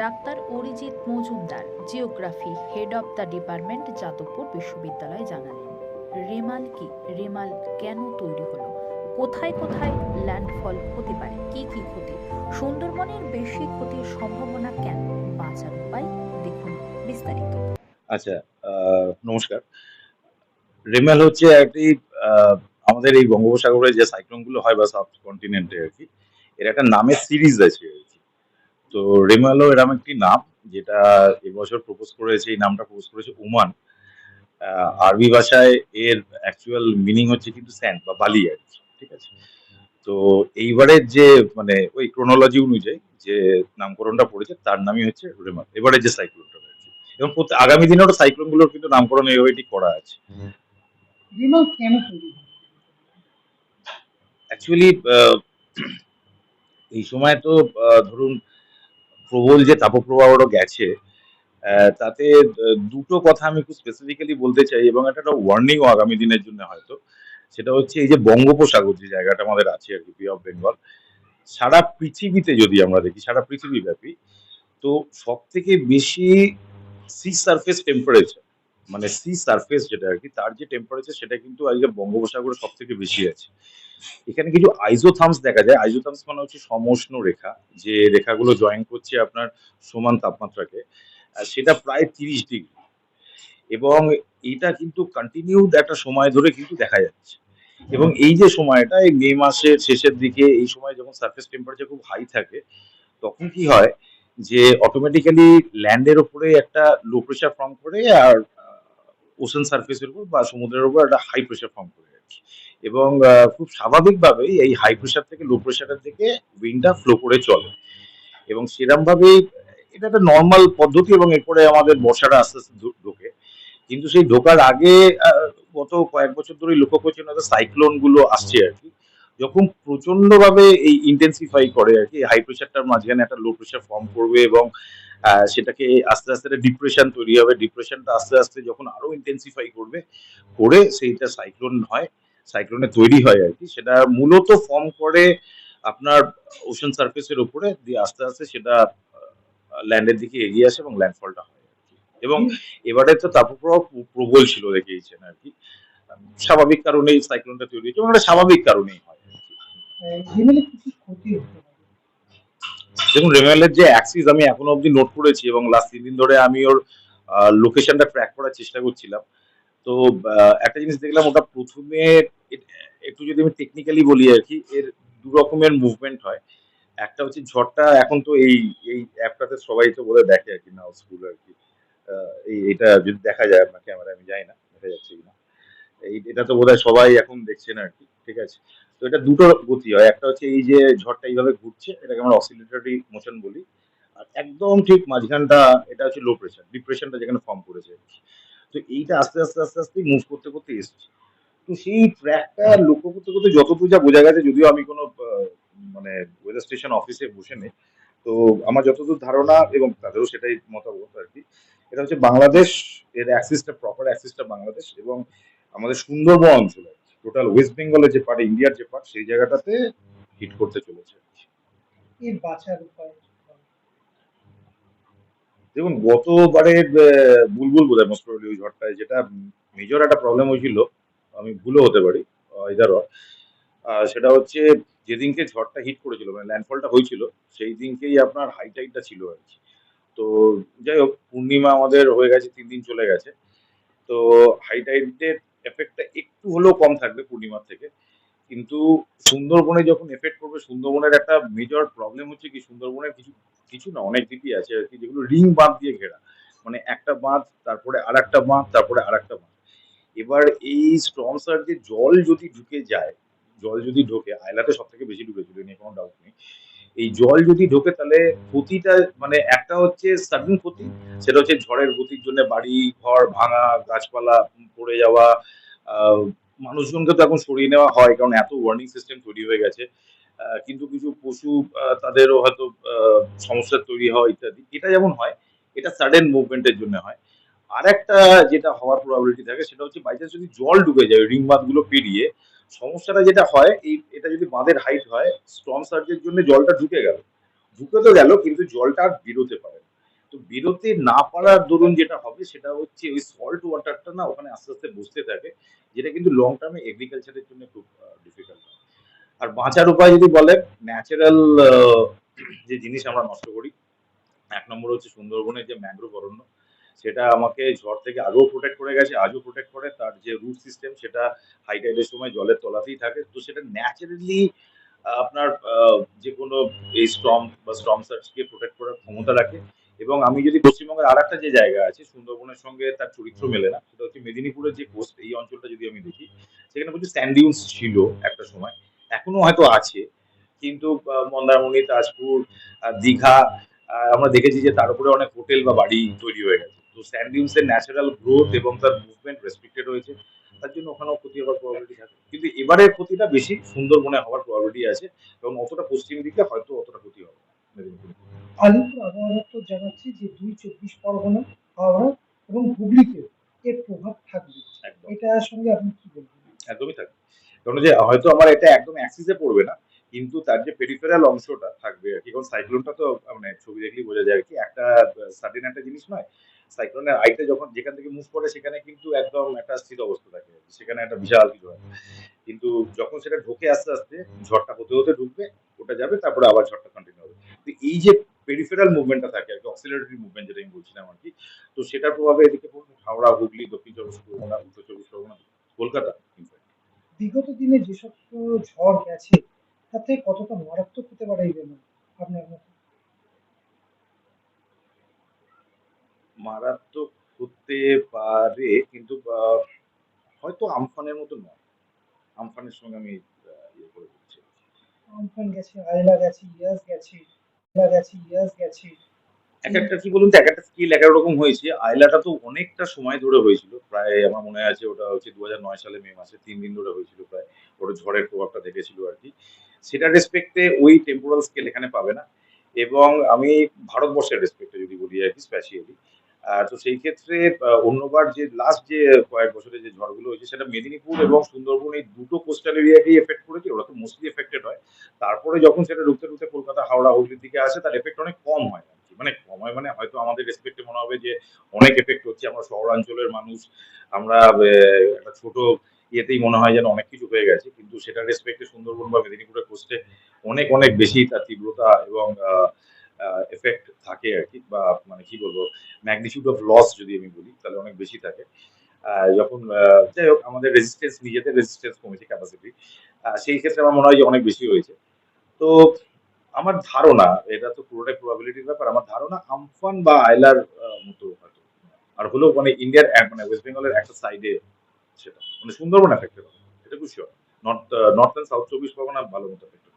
Doctor Arijit Majumdar, geography head of the department, Jadavpur বিশ্ববিদ্যালয় জানালেন। রেমাল কি? রেমাল কেন তৈরি হলো? কোথায় কোথায় ল্যান্ডফল হতে পারে? কি কি ক্ষতি? সুন্দরবনের বেশি ক্ষতির সম্ভাবনা কেন? বাঁচার উপায় দেখুন বিস্তারিত। আচ্ছা নমস্কার। রেমাল হচ্ছে একটি আমাদের এই বঙ্গোপসাগরে যে সাইক্লোনগুলো হয় বা সাব কন্টিনেন্টে আর কি, এর একটা নামের সিরিজ আছে। তো রেমালো এরকম একটি নাম যেটা এবছর প্রপোজ করেছে এই নামটা প্রপোজ করেছে ওমান। আরবি ভাষায় এর অ্যাকচুয়াল মিনিং হচ্ছে কিন্তু স্যান্ড বা বালি আর ঠিক আছে? তো এইবারের যে মানে ওই ক্রোনোলজি অনুযায়ী যে নামকরণটা পড়েছে তার নামই হচ্ছে রেমাল। এবারে যে সাইক্লোনটা রয়েছে। এবং আগামী দিনেরও সাইক্লোনগুলোর কিন্তু নামকরণ এই ওইটি করা আছে। কেন অ্যাকচুয়ালি এই সময় তো ধরুন প্রবল যে তাপপ্রবাহটা গেছে তাতে দুটো কথা আমি খুব স্পেসিফিক্যালি বলতে চাই এবং একটা একটা ওয়ার্নিংও আগামী দিনের জন্য হয়তো। সেটা হচ্ছে এই যে বঙ্গোপসাগর যে জায়গাটা আমাদের আছে আর কি অফ বেঙ্গল সারা পৃথিবীতে যদি আমরা দেখি, সারা পৃথিবীব্যাপী, তো সব থেকে বেশি সি সারফেস টেম্পারেচার মানে সি সারফেস যেটা আর কি, তার যে টেম্পারেচার সেটা কিন্তু আজকে বঙ্গোপসাগরে সব থেকে বেশি আছে। এখানে কিছু আইজোথামস দেখা যায়। আইজোথামস মানে হচ্ছে সমষ্ণ রেখা, যে রেখাগুলো জয়েন করছে আপনার সমান তাপমাত্রাকে সেটা প্রায় তিরিশ ডিগ্রি। এবং এটা কিন্তু কন্টিনিউড একটা সময় ধরে কিন্তু দেখা যাচ্ছে। এবং এই যে সময়টা, এই মে মাসের শেষের দিকে এই সময় যখন সারফেস টেম্পারেচার খুব হাই থাকে, তখন কি হয় যে অটোমেটিক্যালি ল্যান্ডের উপরে একটা লো প্রেশার ফর্ম করে আর ওশান সারফেসের উপর বা সমুদ্রের উপর একটা হাই প্রেশার ফর্ম করে আর কি। এবং খুব স্বাভাবিকভাবেই এই হাই প্রেশার থেকে লো প্রেশারের দিকে উইন্ডটা ফ্লো করে চলে। এবং সেরকম ভাবেই এটা একটা নর্মাল পদ্ধতি এবং এরপরে আমাদের বর্ষাটা আস্তে আস্তে ঢোকে। কিন্তু সেই ঢোকার আগে গত কয়েক বছর ধরেই লক্ষ্য করছেন হয়তো সাইক্লোনগুলো আসছে আর কি। যখন প্রচণ্ড ভাবে এই ইন্টেন্সিফাই করে আর কি হাই প্রেশারটার মাঝখানে একটা লো প্রেশার ফর্ম করবে এবং সেটাকে আস্তে আস্তে ডিপ্রেশন তৈরি হবে। ডিপ্রেশনটা আস্তে আস্তে যখন আরও ইন্টেন্সিফাই করবে করে সেইটা সাইক্লোন হয় সাইক্লোনে তৈরি হয় আর কি। সেটা মূলত ফর্ম করে আপনার ওশান সার্ফেসের উপরে দিয়ে আস্তে আস্তে সেটা ল্যান্ডের দিকে এগিয়ে আসে এবং ল্যান্ডফলটা হয় আর কি। এবং এবারে তো তাপপ্রবাহ প্রবল ছিল দেখিয়েছেন আর কি। স্বাভাবিক কারণেই সাইক্লোনটা তৈরি হয়েছে এবং এটা স্বাভাবিক কারণেই হয় আর কি। আহ, বিমানে কি কি ক্ষতি হতে পারে দেখুন রেমেলের যে অ্যাক্সিস আমি এখনও অবধি নোট করেছি এবং লাস্ট তিন দিন ধরে আমি ওর লোকেশনটা ট্র্যাক করার চেষ্টা করছিলাম। তো একটা জিনিস দেখলাম, ওটা প্রথমে একটু যদি আমি টেকনিক্যালি বলি আর কি, এর দু রকমের মুভমেন্ট হয়। একটা হচ্ছে ঝড়টা এখন তো এই এই অ্যাপটাতে সবাই তো বলে দেখে আর কি নাও স্কুল আর কি। এই, এটা যদি দেখা যায় আপনার ক্যামেরা আমি জানি না, দেখা যাচ্ছে কিনা। এই, এটা তো বোধহয় সবাই এখন দেখছেন আর কি, ঠিক আছে? তো এটা দুটো গতি হয়। একটা হচ্ছে এই যে ঝড়টা এইভাবে ঘুরছে, এটাকে আমরা অসিলেটরি মোশন বলি। আর একদম ঠিক মাঝখানটা, এটা হচ্ছে লো প্রেশার ডিপ্রেশনটা যেখানে ফর্ম করেছে। তো এইটা আস্তে আস্তে আস্তে আস্তে মুভ করতে করতে এসছে। তো সেই ট্র্যাকটা লক্ষ্য করতে করতে যতদূর যা বোঝা গেছে, যদিও আমি কোনো মানে ওয়েদার স্টেশন অফিসে বসে নেই, তো আমার যতদূর ধারণা এবং তাদেরও সেটাই মতামত আর কি, এটা হচ্ছে বাংলাদেশ, এর অ্যাক্সিসটা প্রপার অ্যাক্সিসটা বাংলাদেশ এবং আমাদের সুন্দরবন অঞ্চলে। টোটাল ওয়েস্ট বেঙ্গলের যে পার্ট ইন্ডিয়ার যে পার্ট সেই জায়গাটাতে হিট করতে চলেছে। এর বাঁচার উপায় দেখুন গতবারে বুলবুল বোধহয় মোস্ট প্রবলি ওই ঝড়টায় যেটা মেজর একটা প্রবলেম হয়েছিল আমি ভুলও হতে পারি ইদার সেটা হচ্ছে যেদিনকে ঝড়টা হিট করেছিল মানে ল্যান্ডফলটা হয়েছিল সেই দিনকেই আপনার হাই টাইডটা ছিল আর কি। তো যাই হোক পূর্ণিমা আমাদের হয়ে গেছে তিন দিন চলে গেছে। তো হাই টাইডের এফেক্টটা হলেও কম থাকবে পূর্ণিমার থেকে। কিন্তু সুন্দরবনে যখন এফেক্ট করবে সুন্দরবনের একটা মেজর প্রবলেম হচ্ছে কি, সুন্দরবনের কিছু কিছু না, অনেক দ্বীপই আছে আর কি, যেগুলো রিং বাঁধ দিয়ে ঘেরা। মানে একটা বাঁধ, তারপরে আর একটা বাঁধ, তারপরে আর একটা বাঁধ। এবার এই স্ট্রম সার্জে জল যদি ঢুকে যায়, জল যদি ঢোকে, আয়লাতে সব থেকে বেশি ঢুকেছিল নিয়ে কোনো ডাউট নেই। এই জল যদি ঢোকে, তাহলে ক্ষতিটা মানে একটা হচ্ছে সাডেন ক্ষতি, সেটা হচ্ছে ঝড়ের গতির জন্য বাড়ি, ঘর ভাঙা, গাছপালা পড়ে যাওয়া মানুষজনকে তো এখন সরিয়ে নেওয়া হয়, কারণ এত ওয়ার্নিং সিস্টেম তৈরি হয়ে গেছে। কিন্তু কিছু পশু তাদেরও হয়তো সমস্যা তৈরি হয় ইত্যাদি। এটা যেমন হয়, এটা সাডেন মুভমেন্টের জন্য হয়। আর একটা যেটা হওয়ার প্রবাবিলিটি থাকে, সেটা হচ্ছে বাই চান্স যদি জল ডুবে যায়, রিং বাঁধগুলো পেরিয়ে, সমস্যাটা যেটা হয়, এই, এটা যদি বাঁধের হাইট হয় স্ট্রং সার্জের জন্য জলটা ঢুকে গেল। ঢুকে তো গেল, কিন্তু জলটা আর বেরোতে পারে না। তো বেরোতে না পারার দরুন যেটা হবে, সেটা হচ্ছে ওই সল্ট ওয়াটারটা না ওখানে আস্তে আস্তে বসতে থাকে, যেটা কিন্তু লং টার্মে এগ্রিকালচারের জন্য খুব ডিফিকাল্ট আর বাঁচার উপায় যদি বলে ন্যাচারাল যে জিনিস আমরা নষ্ট করি, এক নম্বর হচ্ছে সুন্দরবনের যে ম্যানগ্রোভ অরণ্য, সেটা আমাকে ঝড় থেকে আগেও প্রোটেক্ট করে গেছে, আজও প্রোটেক্ট করে, তার যে রুট সিস্টেম সেটা হাই টাইডের সময় জলের তলাতেই থাকে, তো সেটা ন্যাচারালি আপনার যে কোনো এই স্ট্রম বা স্ট্রম সার্চকে প্রোটেক্ট করার ক্ষমতা রাখে। এবং আমি যদি পশ্চিমবঙ্গের আর একটা যে জায়গা আছে সুন্দরবনের সঙ্গে তার চরিত্র মেলে না সেটা হচ্ছে মেদিনীপুরের যে কোস্ট এই অঞ্চলটা যদি আমি দেখি সেখানে প্রচুর স্যান্ডিউন্স ছিল একটা সময় এখনও হয়তো আছে। কিন্তু মন্দারমণি তাজপুর দীঘা আমরা দেখেছি যে তার উপরে অনেক হোটেল বা বাড়ি তৈরি হয়ে গেছে। তো স্যান্ডিউন্স এর ন্যাচারাল গ্রোথ এবং তার মুভমেন্ট রেস্ট্রিক্টেড হয়েছে তার জন্য ওখানেও ক্ষতি হওয়ার প্রবাবিলিটি থাকে। কিন্তু এবারের ক্ষতিটা বেশি সুন্দরবনে হওয়ার প্রবাবিলিটি আছে এবং অতটা পশ্চিম দিকে হয়তো অতটা ক্ষতি হবে না মেদিনীপুরে। আলিপুর আবহাওয়া দপ্তর জানাচ্ছে যে দুই চব্বিশ পরগনা হাওড়া এবং হুগলিতে এর প্রভাব থাকবে। এটার সঙ্গে আপনি কি বলবেন? একদমই থাকবে। কারণ যে হয়তো আমার এটা একদম অ্যাক্সিসে পড়বে না কিন্তু তার যে পেরিফেরাল অংশটা থাকবে আর কি কারণ সাইক্লোনটা তো মানে ছবি দেখলেই বোঝা যায় কি একটা সার্টেন একটা জিনিস নয়। সাইক্লোনের আইটা যখন যেখান থেকে মুভ করে সেখানে কিন্তু একদম একটা স্থির অবস্থা থাকে সেখানে একটা বিশাল কিছু হয়। কিন্তু যখন সেটা ঢোকে আস্তে আস্তে ঝড়টা হতে হতে ঢুকবে ওটা যাবে তারপরে আবার ঝড়টা কন্টিনিউ হবে। তো এই যে পেরিফেরাল মুভমেন্টটা থাকে আর কি অক্সিলারি মুভমেন্ট যেটা আমি বলছিলাম আর কি। তো সেটার প্রভাবে এদিকে হাওড়া হুগলি দক্ষিণ চব্বিশ পরগনা উত্তর চব্বিশ পরগনা কলকাতা বিগত দিনে যেসব ঝড় গেছে তাতে কতটা মারাত্মক হতে পারে এই জন্য আপনার মতে? মারাত্মক হতে পারে কিন্তু হয়তো আমফানের মতো নয়। আমফানের সঙ্গে আমি ইয়ে করে দিচ্ছি আমফান গেছে আয়লা গেছে ইয়াস গেছে। একটা কি বলুন তো, এক একটা স্কিল এক রকম হয়েছে। আইলাটা তো অনেকটা সময় ধরে হয়েছিল, প্রায় আমার মনে আছে ওটা হচ্ছে দু নয় সালে মে মাসে তিন দিন ধরে হয়েছিল প্রায়, ওটা ঝড়ের প্রভাবটা দেখেছিল আর কি। সেটার রেসপেক্টে ওই টেম্পোরাল স্কেল এখানে পাবে না। এবং আমি ভারতবর্ষের রেসপেক্টে যদি বলি আর কি স্পেশালি তো সেই ক্ষেত্রে অন্যবার যে লাস্ট যে কয়েক বছরে যে ঝড়গুলো হয়েছে সেটা মেদিনীপুর এবং সুন্দরবন এই দুটো কোস্টাল এরিয়াকেই এফেক্ট করেছে ওরা তো মোস্টলি এফেক্টেড হয়। তারপরে যখন সেটা ঢুকতে ঢুকতে কলকাতা হাওড়া হুগলির দিকে আসে তার এফেক্ট অনেক কম হয় মানে কম হয় মানে হয়তো আমাদের রেসপেক্টে মনে হবে যে অনেক এফেক্ট হচ্ছে। আমরা শহরাঞ্চলের মানুষ আমরা একটা ছোট ইয়েতেই মনে হয় যেন অনেক কিছু হয়ে গেছে কিন্তু সেটা রেসপেক্টে সুন্দরবন বা মেদিনীপুরের কোস্টে অনেক অনেক বেশি তার তীব্রতা এবং এফেক্ট থাকে আর কি বা মানে কি বলব ম্যাগনিটিউড অফ লস যদি আমি বলি তাহলে অনেক বেশি থাকে। যখন যাই হোক আমাদের রেজিস্ট্যান্স নিজেদের রেজিস্ট্যান্স কমেছে ক্যাপাসিটি সেই ক্ষেত্রে আমার মনে হয় যে অনেক বেশি হয়েছে। তো আমার ধারণা এটা তো পুরোটাই প্রবাবিলিটির ব্যাপার আমার ধারণা আমফান বা আইলার আহ, মতো আর হলেও মানে ইন্ডিয়ার মানে ওয়েস্ট বেঙ্গলের একটা সাইডে সেটা। মানে সুন্দরবন এফেক্টেড হবে এটা খুশি হয় north north and south Chabbish Pargana ভালো মতো এফেক্টেড